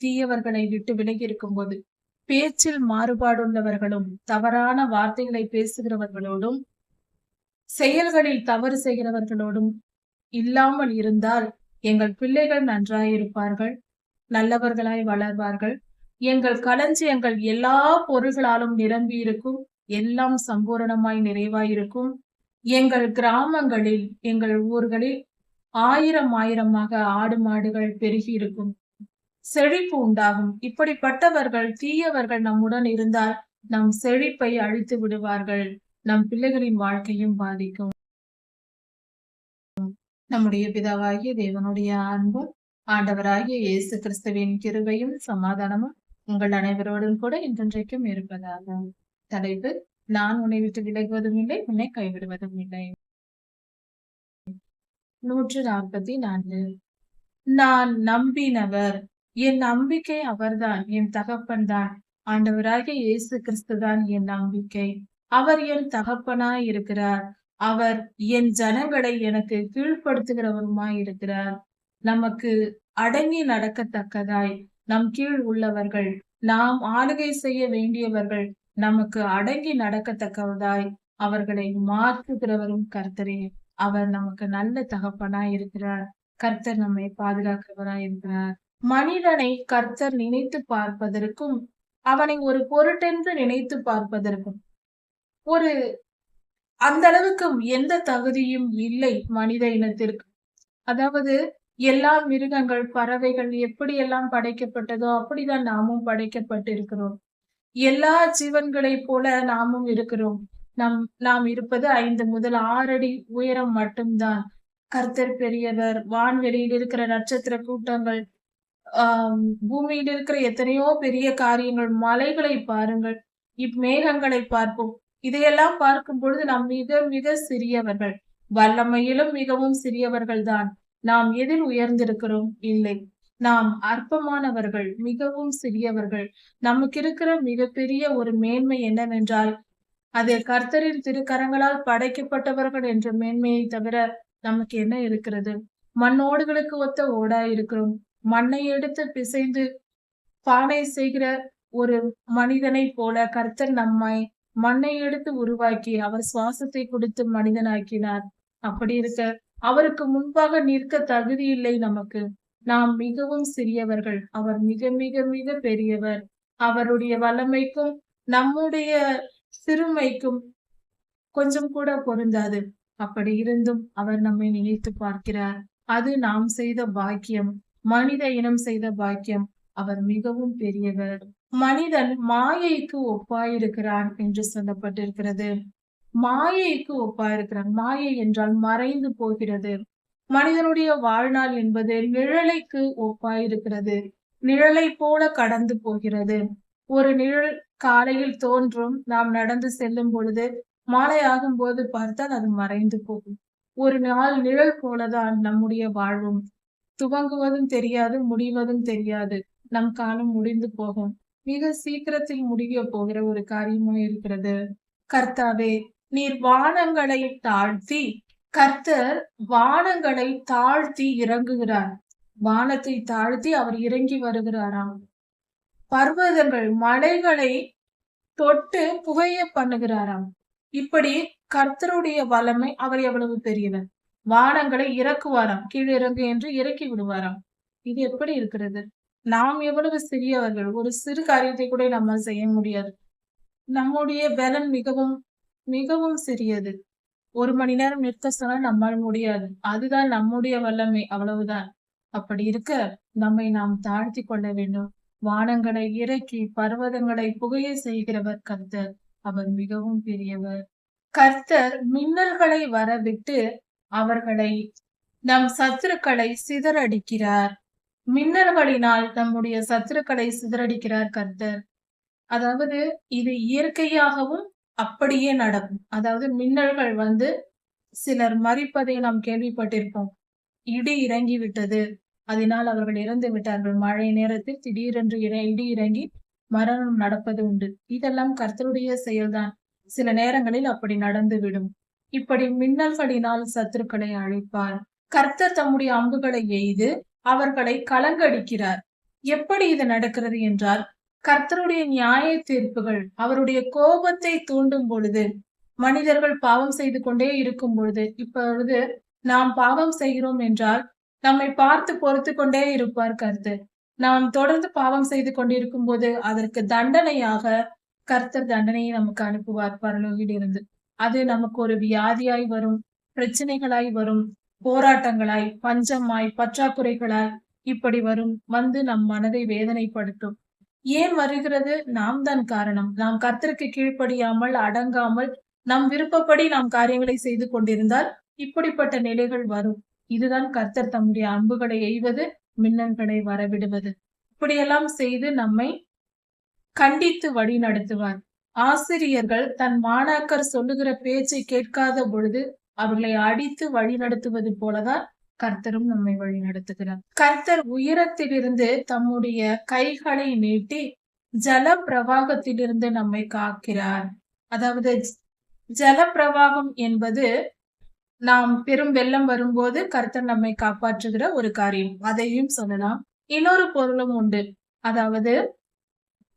தீயவர்களை விட்டு விலகி இருக்கும்போது பேச்சில் மாறுபாடுள்ளவர்களும் தவறான வார்த்தைகளை பேசுகிறவர்களோடும் செயல்களில் தவறு செய்கிறவர்களோடும் இல்லாமல் இருந்தால் எங்கள் பிள்ளைகள் நன்றாயிருப்பார்கள் நல்லவர்களாய் வளர்வார்கள். எங்கள் களஞ்சியங்கள் எல்லா பொருள்களாலும் நிரம்பி இருக்கும் எல்லாம் சம்பூரணமாய் நிறைவாயிருக்கும். எங்கள் கிராமங்களில் எங்கள் ஊர்களில் ஆயிரம் ஆயிரமாக ஆடு மாடுகள் பெருகி இருக்கும் செழிப்பு உண்டாகும். இப்படிப்பட்டவர்கள் தீயவர்கள் நம்முடன் இருந்தால் நம் செழிப்பை அழித்து விடுவார்கள். நம் பிள்ளைகளின் வாழ்க்கையும் பாதிக்கும். நம்முடைய பிதாவாகிய தேவனுடைய அன்பும் ஆண்டவராகிய இயேசு கிறிஸ்துவின் கிருபையும் சமாதானமும் உங்கள் அனைவரோடும் கூட இன்றைக்கும் இருப்பதாக. தலைப்பு நான் உன்னை விட்டு விலகுவதும் இல்லை உன்னை கைவிடுவதும் இல்லை. நூற்று நாற்பத்தி நான்கு. நான் நம்பினவர். என் நம்பிக்கை அவர்தான் என் தகப்பன் தான். ஆண்டவராகிய இயேசு கிறிஸ்துதான் என் நம்பிக்கை. அவர் என் தகப்பனாய் இருக்கிறார் அவர் என் ஜனங்களை எனக்கு கீழ்ப்படுத்துகிறவருமாய் இருக்கிறார் நமக்கு அடங்கி நடக்கத்தக்கதாய் நம் கீழ் உள்ளவர்கள் நாம் ஆளுகை செய்ய வேண்டியவர்கள் நமக்கு அடங்கி நடக்கத்தக்கவதாய் அவர்களை மாற்றுகிறவரும் கர்த்தரே. அவர் நமக்கு நல்ல தகப்பனாய் இருக்கிறார் கர்த்தர் நம்மை பாதுகாக்கிறவராய் இருக்கிறார் மனிதனை கர்த்தர் நினைத்து பார்ப்பதற்கும் அவனை ஒரு பொருட்டென்று நினைத்து பார்ப்பதற்கும். ஒரு அந்த அளவுக்கு எந்த தகுதியும் இல்லை மனித இனத்திற்கு. அதாவது எல்லா மிருகங்கள் பறவைகள் எப்படி எல்லாம் படைக்கப்பட்டதோ அப்படிதான் நாமும் படைக்கப்பட்டிருக்கிறோம். எல்லா ஜீவன்களைப் போல நாமும் இருக்கிறோம். நம் நாம் இருப்பது ஐந்து முதல் ஆறு அடி உயரம் மட்டும்தான். கர்த்தர் பெரியவர் வான்வெளியில் இருக்கிற நட்சத்திர கூட்டங்கள் பூமியில் இருக்கிற எத்தனையோ பெரிய காரியங்கள் மலைகளை பாருங்கள் இம்மேகங்களை பார்ப்போம். இதையெல்லாம் பார்க்கும் பொழுது நாம் மிக மிக சிறியவர்கள். வல்லமையிலும் மிகவும் சிறியவர்கள் தான் நாம் எதில் உயர்ந்திருக்கிறோம்? இல்லை. நாம் அற்பமானவர்கள் மிகவும் சிறியவர்கள். நமக்கு இருக்கிற மிகப்பெரிய ஒரு மேன்மை என்னவென்றால் அது கர்த்தரின் திருக்கரங்களால் படைக்கப்பட்டவர்கள் என்ற மேன்மையை தவிர நமக்கு என்ன இருக்கிறது? மண்ணோடுகளுக்கு ஒத்த ஓடா இருக்கிறோம் மண்ணை எடுத்து பிசைந்து பானை செய்கிற ஒரு மனிதனை போல கர்த்தர் நம்மை மண்ணை எடுத்து உருவாக்கி அவர் சுவாசத்தை கொடுத்து மனிதனாக்கினார். அப்படி இருக்க அவருக்கு முன்பாக நிற்க தகுதி இல்லை நமக்கு. நாம் மிகவும் சிறியவர்கள். அவர் மிக மிக மிக பெரியவர். அவருடைய வல்லமைக்கும் நம்முடைய சிறுமைக்கும் கொஞ்சம் கூட பொருந்தாது. அப்படி இருந்தும் அவர் நம்மை நினைத்து பார்க்கிறார். அது நாம் செய்த பாக்கியம். மனித இனம் செய்த பாக்கியம் அவர் மிகவும் பெரியவர். மனிதன் மாயைக்கு ஒப்பாயிருக்கிறான் என்று சொல்லப்பட்டிருக்கிறது. மாயைக்கு ஒப்பாயிருக்கிறான். மாயை என்றால் மறைந்து போகிறது. மனிதனுடைய வாழ்நாள் என்பது நிழலைக்கு ஒப்பாயிருக்கிறது. நிழலை போல கடந்து போகிறது. ஒரு நிழல் காலையில் தோன்றும். நாம் நடந்து செல்லும் பொழுது மாலை ஆகும் போது பார்த்தால் அது மறைந்து போகும். ஒரு நாள் நிழல் போலதான் நம்முடைய வாழ்வும். துவங்குவதும் தெரியாது முடிவதும் தெரியாது. நம் காலம் முடிந்து போகும். மிக சீக்கிரத்தில் முடிய போகிற ஒரு காரியமும் இருக்கிறது. கர்த்தாவே நீர் வானங்களை தாழ்த்தி கர்த்தர் வானங்களை தாழ்த்தி இறங்குகிறார். வானத்தை தாழ்த்தி அவர் இறங்கி வருகிறாராம். பர்வதங்கள் மலைகளை தொட்டு புகைய பண்ணுகிறாராம். இப்படி கர்த்தருடைய வல்லமை அவர் எவ்வளவு பெரியவர் வானங்களை இறக்குவாராம். கீழிறங்கு என்று இறக்கி விடுவாராம். இது எப்படி இருக்கிறது? நாம் எவ்வளவு சிறியவர்கள் ஒரு சிறு காரியத்தை கூட நம்ம செய்ய முடியாது. நம்முடைய பலன் மிகவும் மிகவும் சிறியது. ஒரு மணி நேரம் நிற்க சொன்னால் நம்மால் முடியாது. அதுதான் நம்முடைய வல்லமை அவ்வளவுதான். அப்படி இருக்க நம்மை நாம் தாழ்த்தி கொள்ள வேண்டும். வானங்களை இறக்கி பர்வதங்களை புகைய செய்கிறவர் கர்த்தர். அவர் மிகவும் பெரியவர். கர்த்தர் மின்னல்களை வரவிட்டு அவர்களை நம் சத்துருக்களை சிதறடிக்கிறார். மின்னல்களினால் நம்முடைய சத்துருக்களை சிதறடிக்கிறார் கர்த்தர். அதாவது இது இயற்கையாகவும் அப்படியே நடக்கும். அதாவது மின்னல்கள் வந்து சிலர் மறிப்பதை நாம் கேள்விப்பட்டிருப்போம். இடி இறங்கி விட்டது அதனால் அவர்கள் இறந்து விட்டார்கள். மழை நேரத்தில் திடீரென்று இடி இறங்கி மரணம் நடப்பது உண்டு. இதெல்லாம் கர்த்தருடைய செயல்தான். சில நேரங்களில் அப்படி நடந்துவிடும். இப்படி மின்னல்களினால் சத்துருக்களை அழைப்பார். கர்த்தர் தம்முடைய அம்புகளை எய்து அவர்களை கலங்கடிக்கிறார். எப்படி இது நடக்கிறது என்றால் கர்த்தருடைய நியாய தீர்ப்புகள் அவருடைய கோபத்தை தூண்டும் பொழுது மனிதர்கள் பாவம் செய்து கொண்டே இருக்கும் பொழுது இப்பொழுது நாம் பாவம் செய்கிறோம் என்றால் நம்மை பார்த்து பொறுத்து கொண்டே இருப்பார் கர்த்தர். நாம் தொடர்ந்து பாவம் செய்து கொண்டிருக்கும் போது அதற்கு தண்டனையாக கர்த்தர் தண்டனையை நமக்கு அனுப்புவார் பரலோகிலிருந்து. இருந்து அது நமக்கு ஒரு வியாதியாய் வரும் பிரச்சனைகளாய் வரும் போராட்டங்களாய் பஞ்சமாய் பற்றாக்குறைகளாய் இப்படி வரும் வந்து நம் மனதை வேதனைப்படுத்தும். ஏன் வருகிறது? நாம் தான் காரணம். நாம் கர்த்தருக்கு கீழ்ப்படியாமல் அடங்காமல் நம் விருப்பப்படி நாம் காரியங்களை செய்து கொண்டிருந்தால் இப்படிப்பட்ட நிலைகள் வரும். இதுதான் கர்த்தர் தம்முடைய அம்புகளை எய்வது மின்னல்களை வரவிடுவது. இப்படியெல்லாம் செய்து நம்மை கண்டித்து வழி நடத்துவார் ஆசிரியர்கள் தன் மாணாக்கர் சொல்லுகிற பேச்சை கேட்காத பொழுது அவர்களை அடித்து வழிநடத்துவது போலதான் கர்த்தரும் நம்மை வழி நடத்துகிறார். கர்த்தர் உயரத்திலிருந்து தம்முடைய கைகளை நீட்டி ஜல பிரவாகத்திலிருந்து நம்மை காக்கிறார். அதாவது ஜல பிரவாகம் என்பது நாம் பெரும் வெள்ளம் வரும்போது கர்த்தர் நம்மை காப்பாற்றுகிற ஒரு காரியம். அதையும் சொல்லலாம். இன்னொரு பொருளும் உண்டு. அதாவது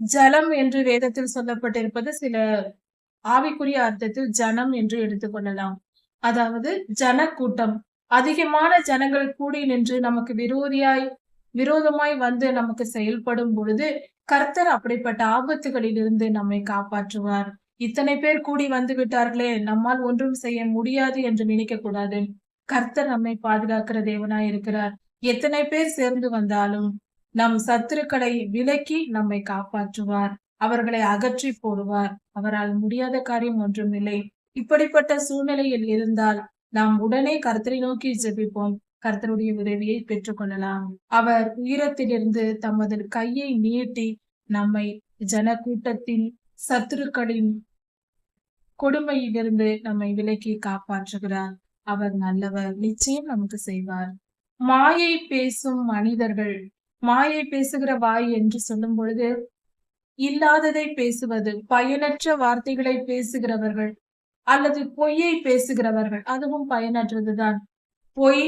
ஜலம் என்று வேதத்தில் சொல்லப்பட்டிருப்பது சில ஆவிக்குரிய அர்த்தத்தில் ஜனம் என்று எடுத்துக்கொள்ளலாம் அதாவது ஜனக்கூட்டம். அதிகமான ஜனங்கள் கூடி நின்று நமக்கு விரோதியாய் விரோதமாய் வந்து நமக்கு செயல்படும் பொழுது கர்த்தர் அப்படிப்பட்ட ஆபத்துகளில் இருந்து நம்மை காப்பாற்றுவார். இத்தனை பேர் கூடி வந்து விட்டார்களே நம்மால் ஒன்றும் செய்ய முடியாது என்று நினைக்க கூடாது கர்த்தர் நம்மை பாதுகாக்கிற தேவனாய் இருக்கிறார். எத்தனை பேர் சேர்ந்து வந்தாலும் நம் சத்துருக்களை விலக்கி நம்மை காப்பாற்றுவார். அவர்களை அகற்றி போடுவார். அவரால் முடியாத காரியம் ஒன்றும் இல்லை. இப்படிப்பட்ட சூழ்நிலையில் இருந்தால் நாம் உடனே கர்த்தரை நோக்கி ஜெபிப்போம். கர்த்தருடைய உதவியை பெற்றுக்கொள்ளலாம் அவர் உயரத்திலிருந்து தமது கையை நீட்டி நம்மை ஜன கூட்டத்தின் சத்துருக்களின் கொடுமையிலிருந்து நம்மை விலக்கி காப்பாற்றுகிறார். அவர் நல்லவர். நிச்சயம் நமக்கு செய்வார். மாயை பேசும் மனிதர்கள் மாயை பேசுகிற வாய் என்று சொல்லும் பொழுது இல்லாததை பேசுவது பயனற்ற வார்த்தைகளை பேசுகிறவர்கள் அல்லது பொய்யை பேசுகிறவர்கள் அதுவும் பயனற்றதுதான். பொய்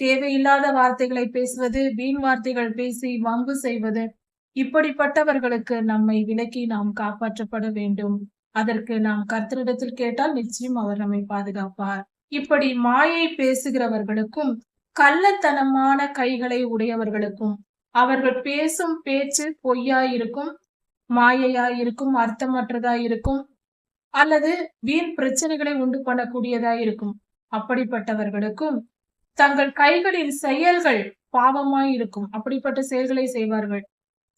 தேவையில்லாத வார்த்தைகளை பேசுவது வீண் வார்த்தைகள் பேசி வம்பு செய்வது இப்படிப்பட்டவர்களுக்கு நம்மை விலக்கி நாம் காப்பாற்றப்பட வேண்டும். அதற்கு நாம் கர்த்தரிடத்தில் கேட்டால் நிச்சயம் அவர் நம்மை பாதுகாப்பார். இப்படி மாயை பேசுகிறவர்களுக்கும் கள்ளத்தனமான கைகளை உடையவர்களுக்கும் அவர்கள் பேசும் பேச்சு பொய்யாய் இருக்கும் மாயையாக இருக்கும் அர்த்தமற்றதா இருக்கும் அல்லது வீண் பிரச்சனைகளை உண்டு பண்ணக்கூடியதா இருக்கும் அப்படிப்பட்டவர்களுக்கும் தங்கள் கைகளின் செயல்கள் பாவமாய் இருக்கும் அப்படிப்பட்ட செயல்களை செய்வார்கள்.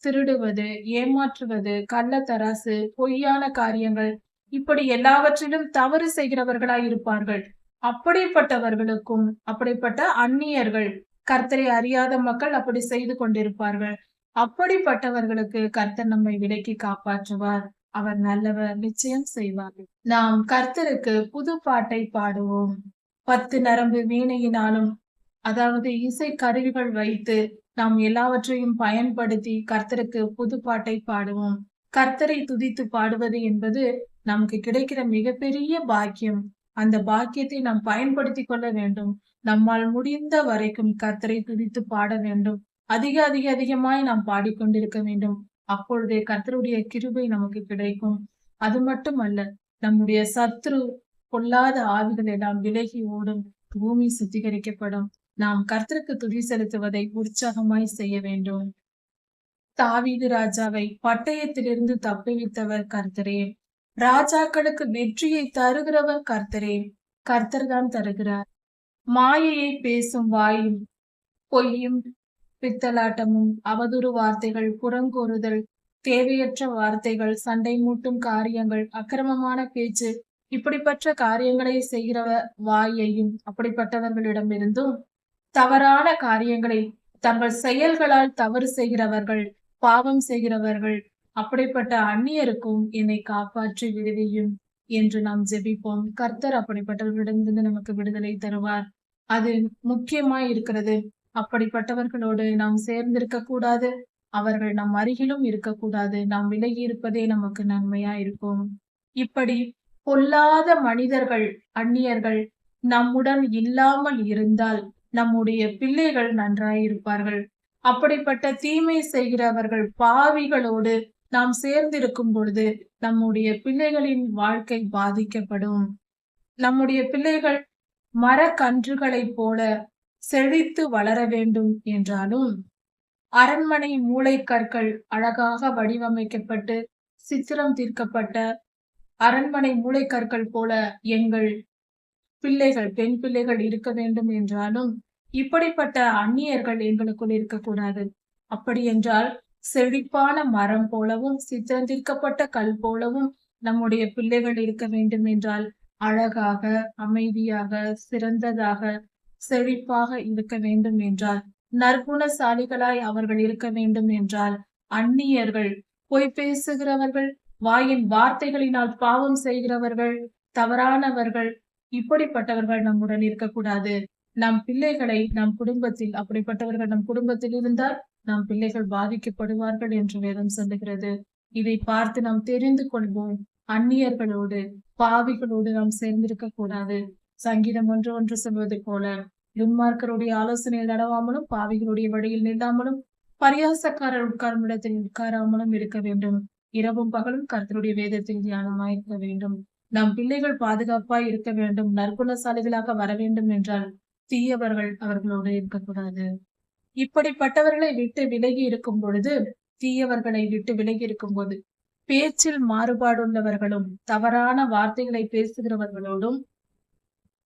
திருடுவது ஏமாற்றுவது கள்ளத்தராசு பொய்யான காரியங்கள் இப்படி எல்லாவற்றிலும் தவறு செய்கிறவர்களாய் இருப்பார்கள் அப்படிப்பட்டவர்களுக்கும் அப்படிப்பட்ட அந்நியர்கள் கர்த்தரை அறியாத மக்கள் அப்படி செய்து கொண்டிருப்பார்கள். அப்படிப்பட்டவர்களுக்கு கர்த்தர் நம்மை விலக்கி காப்பாற்றுவார். அவர் நல்லவர் நிச்சயம் செய்வார். நாம் கர்த்தருக்கு புது பாட்டை பாடுவோம். பத்து நரம்பு வீணையினாலும் அதாவது இசை கருவிகள் வைத்து நாம் எல்லாவற்றையும் பயன்படுத்தி கர்த்தருக்கு புது பாட்டை பாடுவோம். கர்த்தரை துதித்து பாடுவது என்பது நமக்கு கிடைக்கிற மிகப்பெரிய பாக்கியம். அந்த பாக்கியத்தை நாம் பயன்படுத்தி கொள்ள வேண்டும். நம்மால் முடிந்த வரைக்கும் கர்த்தரை துதித்து பாட வேண்டும். அதிக அதிக அதிகமாய் நாம் பாடிக்கொண்டிருக்க வேண்டும். அப்பொழுதே கர்த்தருடைய கிருபை நமக்கு கிடைக்கும். அது மட்டுமல்ல நம்முடைய சத்ரு பொல்லாத ஆவிகள் எல்லாம் விலகி ஓடும். பூமி சுத்திகரிக்கப்படும். நாம் கர்த்தருக்கு துதி செலுத்துவதை உற்சாகமாய் செய்ய வேண்டும். தாவீது ராஜாவை பட்டயத்திலிருந்து தப்புவித்தவர் கர்த்தரே. ராஜாக்களுக்கு வெற்றியை தருகிறவர் கர்த்தரே. கர்த்தர் தான் தருகிறார். மாயையை பேசும் வாயும் பொய்யும் பித்தலாட்டமும் அவதூறு வார்த்தைகள் புறங்கூறுதல் தேவையற்ற வார்த்தைகள் சண்டை மூட்டும் காரியங்கள் அக்கிரமமான பேச்சு இப்படிப்பட்ட காரியங்களை செய்கிறவ வாயையும் அப்படிப்பட்டவர்களிடமிருந்தும் தவறான காரியங்களை தங்கள் செயல்களால் தவறு செய்கிறவர்கள் பாவம் செய்கிறவர்கள் அப்படிப்பட்ட அந்நியருக்கும் என்னை காப்பாற்றி விடுவியும் என்று நாம் ஜெபிப்போம். கர்த்தர் அப்படிப்பட்டவர்களிடமிருந்து நமக்கு விடுதலை தருவார். அது முக்கியமாய் இருக்கிறது. அப்படிப்பட்டவர்களோடு நாம் சேர்ந்திருக்க கூடாது. அவர்கள் நம் அருகிலும் இருக்கக்கூடாது நாம் விலகி இருப்பதே நமக்கு நன்மையா இருக்கும். இப்படி பொல்லாத மனிதர்கள் அந்நியர்கள் நம்முடன் இல்லாமல் இருந்தால் நம்முடைய பிள்ளைகள் நன்றாயிருப்பார்கள் அப்படிப்பட்ட தீமை செய்கிறவர்கள் பாவிகளோடு நாம் சேர்ந்திருக்கும் பொழுது நம்முடைய பிள்ளைகளின் வாழ்க்கை பாதிக்கப்படும். நம்முடைய பிள்ளைகள் மரக்கன்றுகளைப் போல செழித்து வளர வேண்டும் என்றாலும் அரண்மனை மூளைக்கற்கள் அழகாக வடிவமைக்கப்பட்டு சித்திரம் தீர்க்கப்பட்ட அரண்மனை மூளைக்கற்கள் போல எங்கள் பிள்ளைகள் பெண் பிள்ளைகள் இருக்க வேண்டும் என்றாலும் இப்படிப்பட்ட அந்நியர்கள் எங்களுக்குள் இருக்கக்கூடாது. அப்படி என்றால் செழிப்பான மரம் போலவும் சித்திரந்திருக்கப்பட்ட கல் போலவும் நம்முடைய பிள்ளைகள் இருக்க வேண்டும் என்றால் அழகாக அமைதியாக சிறந்ததாக செழிப்பாக இருக்க வேண்டும் என்றால் நற்குணசாலிகளாய் அவர்கள் இருக்க வேண்டும் என்றால் அந்நியர்கள் பொய் பேசுகிறவர்கள் வாயின் வார்த்தைகளினால் பாவம் செய்கிறவர்கள் தவறானவர்கள் இப்படிப்பட்டவர்கள் நம்முடன் இருக்கக்கூடாது. நம் பிள்ளைகளை நம் குடும்பத்தில் அப்படிப்பட்டவர்கள் நம் குடும்பத்தில் இருந்தால் நம் பிள்ளைகள் பாதிக்கப்படுவார்கள் என்று வேதம் சொல்லுகிறது. இதை பார்த்து நாம் தெரிந்து கொள்வோம் அந்நியர்களோடு. பாவிகளோடு நாம் சேர்ந்திருக்க கூடாது. சங்கீதம் ஒன்று ஒன்று சொல்வது போல துன்மார்க்கருடைய ஆலோசனையில் நடவாமலும் பாவிகளுடைய வழியில் நில்லாமலும் பரியாசக்காரர் உட்காரும் இடத்தில் உட்காராமலும் இருக்க வேண்டும். இரவும் பகலும் கர்த்தருடைய வேதத்தில் தியானமாயிருக்க வேண்டும். நம் பிள்ளைகள் பாதுகாப்பாய் இருக்க வேண்டும். நற்குணசாலிகளாக வர வேண்டும் என்றால் தீயவர்கள் அவர்களோடு இருக்கக்கூடாது இப்படிப்பட்டவர்களை விட்டு விலகி இருக்கும் பொழுது தீயவர்களை விட்டு விலகி இருக்கும் போது பேச்சில் மாறுபாடுள்ளவர்களும் தவறான வார்த்தைகளை பேசுகிறவர்களோடும்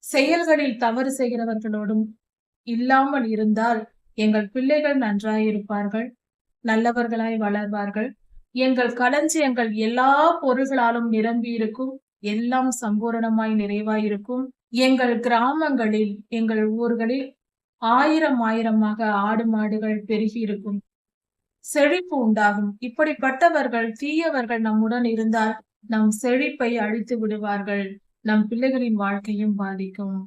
செயல்களில் தவறு செய்கிறவர்களோடும் இல்லாமல் இருந்தால் எங்கள் பிள்ளைகள் நன்றாயிருப்பார்கள் நல்லவர்களாய் வளர்வார்கள். எங்கள் களஞ்சியங்கள் எல்லா பொருள்களாலும் நிரம்பி இருக்கும் எல்லாம் சம்பூரணமாய் நிறைவாயிருக்கும் எங்கள் கிராமங்களில் எங்கள் ஊர்களில் ஆயிரம் ஆயிரமாக ஆடு மாடுகள் பெருகி இருக்கும். செழிப்பு உண்டாகும். இப்படிப்பட்டவர்கள் தீயவர்கள் நம்முடன் இருந்தால் நம் செழிப்பை அழித்து விடுவார்கள். நம் பிள்ளைகளின் வாழ்க்கையும் பாதிக்கும்.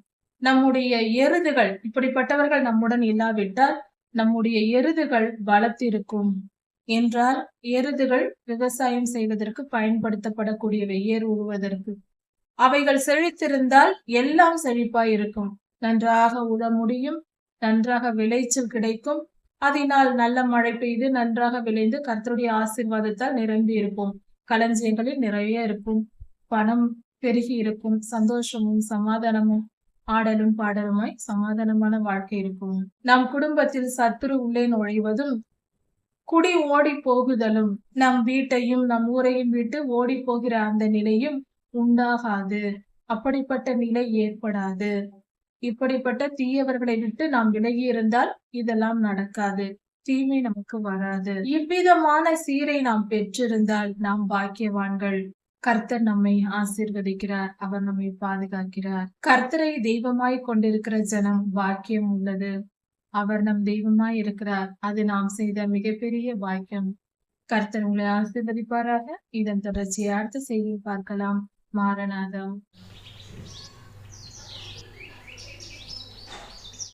நம்முடைய எருதுகள் இப்படிப்பட்டவர்கள் நம்முடன் இல்லாவிட்டால் நம்முடைய எருதுகள் வளர்த்திருக்கும் என்றால் எருதுகள் விவசாயம் செய்வதற்கு பயன்படுத்தப்படக்கூடியவை ஏர் உழுவதற்கு அவைகள் செழித்திருந்தால் எல்லாம் செழிப்பாய் இருக்கும் நன்றாக உழ முடியும் நன்றாக விளைச்சல் கிடைக்கும் அதனால் நல்ல மழை பெய்து நன்றாக விளைந்து கர்த்தருடைய ஆசீர்வாதத்தால் நிரம்பி இருப்போம். களஞ்சியங்களில் நிறைய இருக்கும். பணம் பெருகி இருக்கும். சந்தோஷமும் சமாதானமும் ஆடலும் பாடலுமாய் சமாதானமான வாழ்க்கை இருக்கும். நம் குடும்பத்தில் சத்துரு உள்ளே நுழைவதும் குடி ஓடி போகுதலும் நம் வீட்டையும் நம் ஊரையும் விட்டு ஓடி போகிற அந்த நிலையும் உண்டாகாது. அப்படிப்பட்ட நிலை ஏற்படாது. இப்படிப்பட்ட தீயவர்களை விட்டு நாம் விலகி இருந்தால் இதெல்லாம் நடக்காது. தீமை நமக்கு வராது. இவ்விதமான சீரை நாம் பெற்றிருந்தால் நாம் பாக்கியவான்கள். கர்த்தர் நம்மை ஆசீர்வதிக்கிறார். அவர் நம்மை பாதுகாக்கிறார். கர்த்தரை தெய்வமாய் கொண்டிருக்கிற ஜனம் பாக்கியம் உள்ளது. அவர் நம் தெய்வமாய் இருக்கிறார். அது நாம் செய்த மிகப்பெரிய பாக்கியம். கர்த்தர் உங்களை ஆசீர்வதிப்பாராக. இதன் தொடர்ச்சியை அடுத்த செய்தியை பார்க்கலாம். மாரநாதம்.